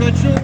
Веселий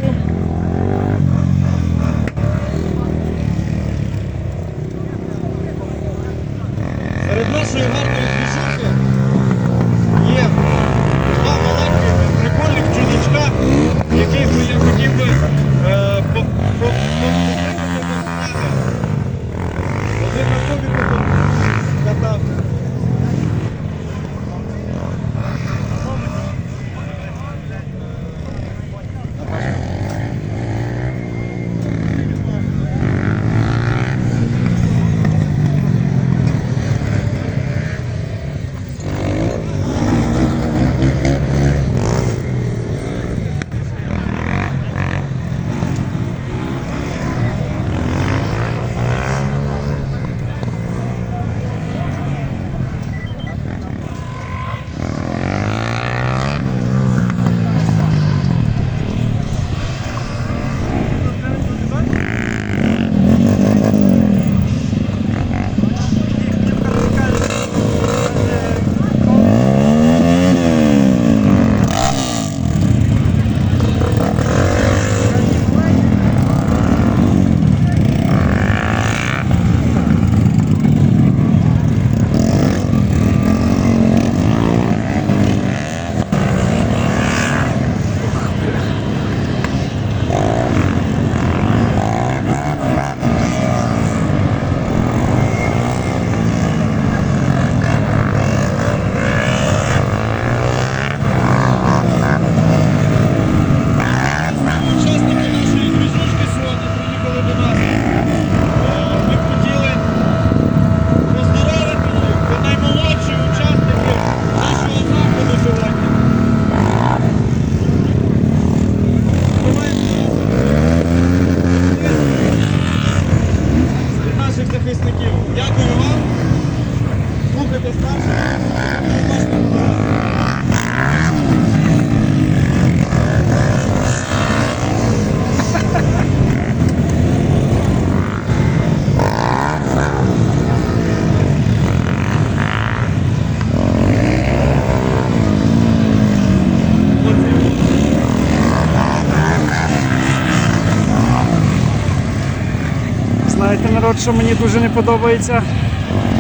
народ, що мені дуже не подобається,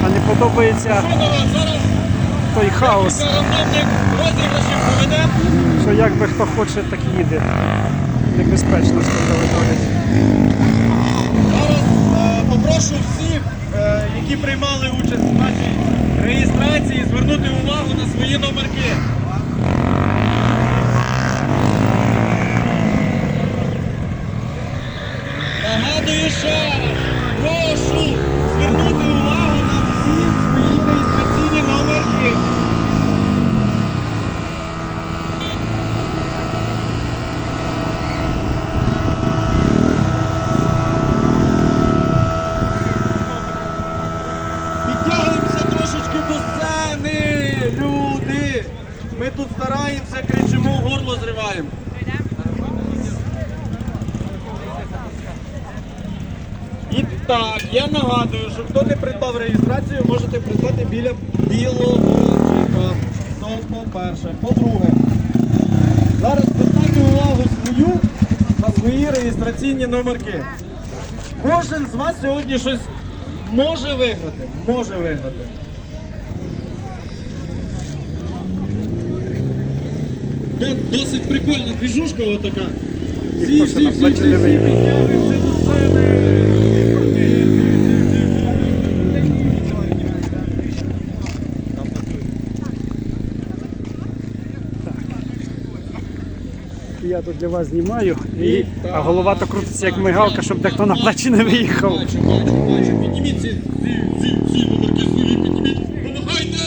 а не подобається Що той хаос, що як би хто хоче, так і їде. Небезпечно з туди виходить. Зараз е, попрошу всіх, е, які приймали участь в нашій реєстрації, звернути увагу на свої номерки. Нагадую ще раз, sleep. Так, я нагадую, що хто не придбав реєстрацію, можете придбати біля білого джипа. То по-перше. По-друге, зараз звертайте увагу свою на свої реєстраційні номерки. Кожен з вас сьогодні щось може виграти. Може виграти. Досить прикольна двіжушка отака. Ніхто ще на плечі не виїде. підтягуємося до сцени. Я тут для вас знімаю, і, а голова то крутиться як мигалка, щоб дехто на плечі не виїхав. Підніміть ці, ці, ці, ці номерки свої, підніміть. Помагайте,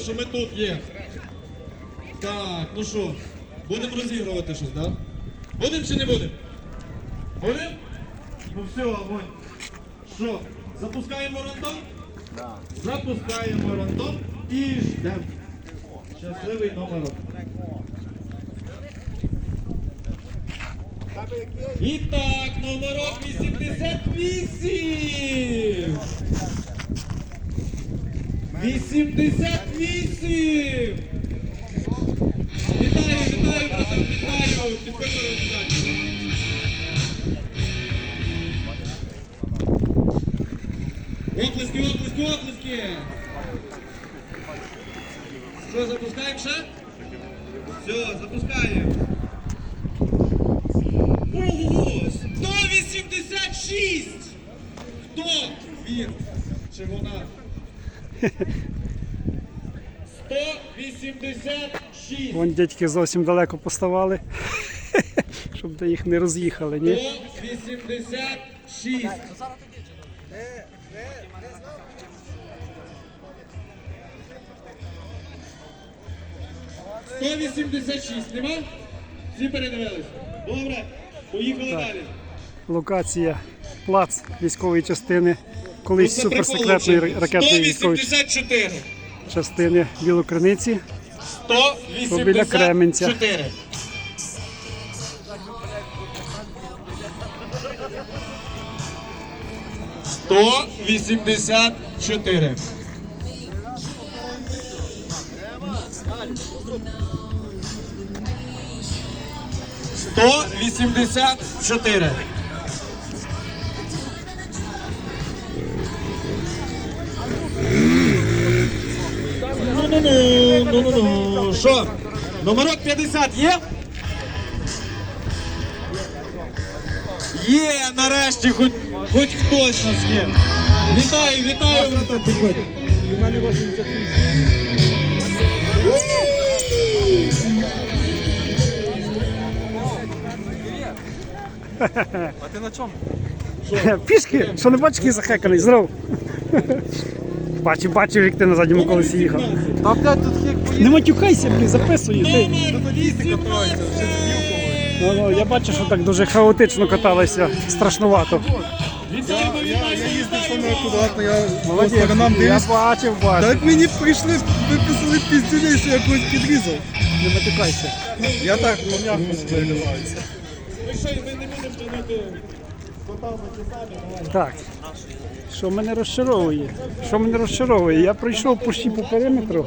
що ми тут є. Так, ну що, будемо розігрувати щось, так? Да? Будемо чи не будемо? Будемо? Ну все, огонь. Що, запускаємо рандом? Запускаємо рандом і ждемо. Щасливий номер. І так, номерок 88! 88! Вітаю, вітаю, вітаю! Браво, підходьте. Оплески, оплески, оплески! Що, запускаємо ще? Все, запускаємо. Ого! 186! Хто він? Чи вона? 186! Вон дядьки зовсім далеко поставали, щоб до їх не роз'їхали, ні? 186! Сто вісімдесят шість, нема? Всі передивились. Добре, поїхали Так. далі. Локація плац військової частини, колись Оце суперсекретної ракетної військової 184. частини Білокриниці. 184. біля Кременця. Сто вісімдесят чотири. Сто вісімдесят чотири. Ну-ну-ну. Що? Номерок 50 є? Є, нарешті, хоч, хоч хтось нас є. Вітаю, вітаю. У мене 88. Пішки, що не бачиш, який захеканий. Бачив, бачив, як ти на задньому колесі їхав. Та блядь, тут хік поїде. Не матюкайся, блін, записуй. Ти. Номер 18. Ну, ну, я бачу, що так дуже хаотично каталися, страшнувато. Вітаємо, вітаємо, Я їздив саме акуратно, я по Молодець, сторонам я дивлюсь. бачив, бачив. Так мені прийшли, виписали піздюлей, що я когось підрізав. Не матюкайся. Я так м'яко виливаюся. Ви що, ми не будемо тягнути Так. Що мене розчаровує? Що мене розчаровує? Я пройшов почти по периметру.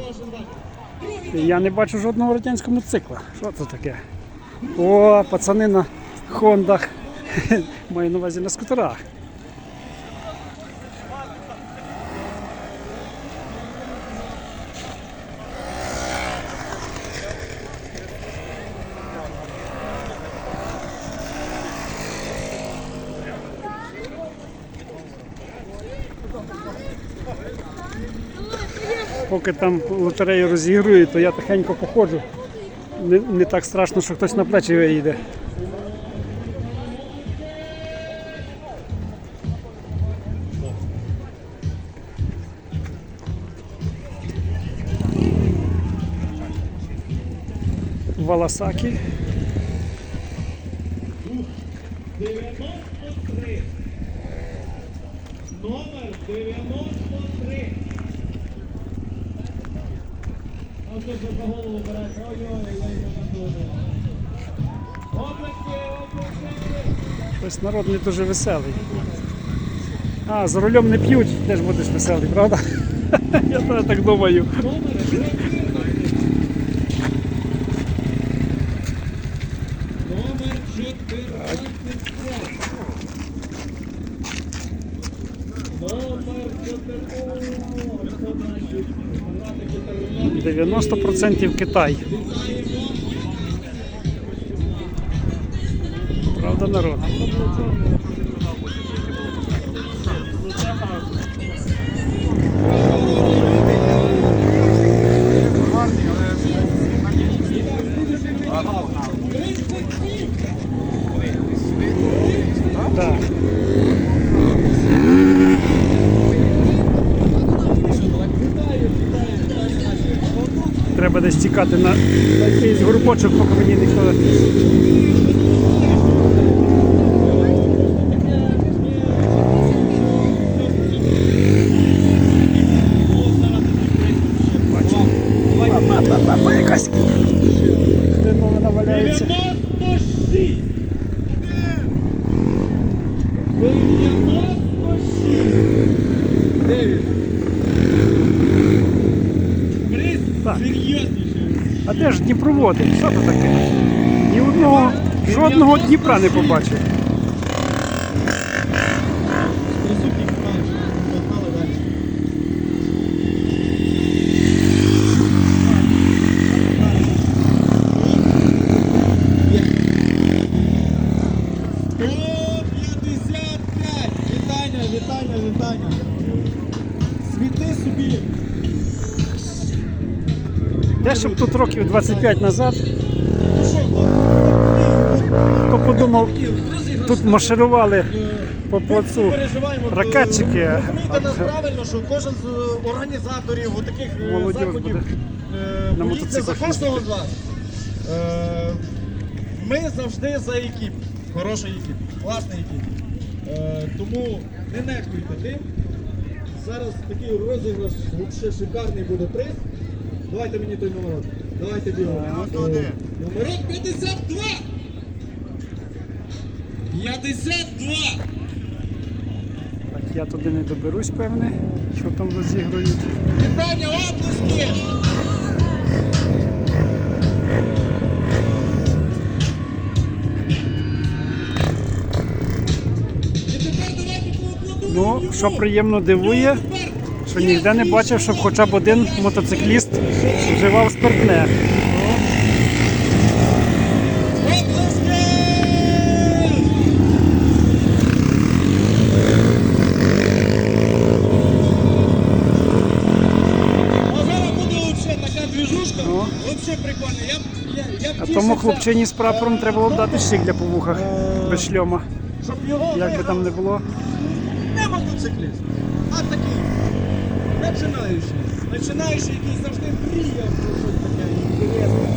І я не бачу жодного радянського мотоцикла. Що це таке? О, пацани на хондах. Маю на увазі на скутерах. Поки там лотерею розігрують, то я тихенько походжу. Не, не так страшно, що хтось на плечі виїде. Валасакі. 93. Номер 93. Ось народ не дуже веселий. А, за рулем не п'ють, теж будеш веселий, правда? Я так думаю. Номер 14. Номер 14. 90% Китай. Правда, народ? Треба десь тікати на, якийсь горбочок, поки мені ніхто. А де ж Дніпроводи? Що це таке? Ні одного жодного, Дніпра не побачив. Те, щоб тут років 25 назад, то подумав, тут марширували по плацу ракетчики. Розумієте нас правильно, що кожен з організаторів таких заходів е, на боїться за кожного з вас. Ми завжди за екіп. Хороший екіп, класний екіп. Е, Тому не нехуйте тим. Зараз такий розіграш, шикарний буде приз. Давайте мені той номерок. Давайте білого. Е, Номерок 52! 52! Так, я туди не доберусь, певне, що там розігрують. Вітання, оплески! І тепер давайте поаплодуємо Ну, що приємно дивує, що ніде не бачив, щоб хоча б один мотоцикліст вживав спиртне. Ну. тому хлопчині з прапором треба було дати щігля по вухах без шльома. Як би там не було. Не мотоцикліст, а такий починаючий. Починаючий, який завжди мріяв про щось таке інтересне.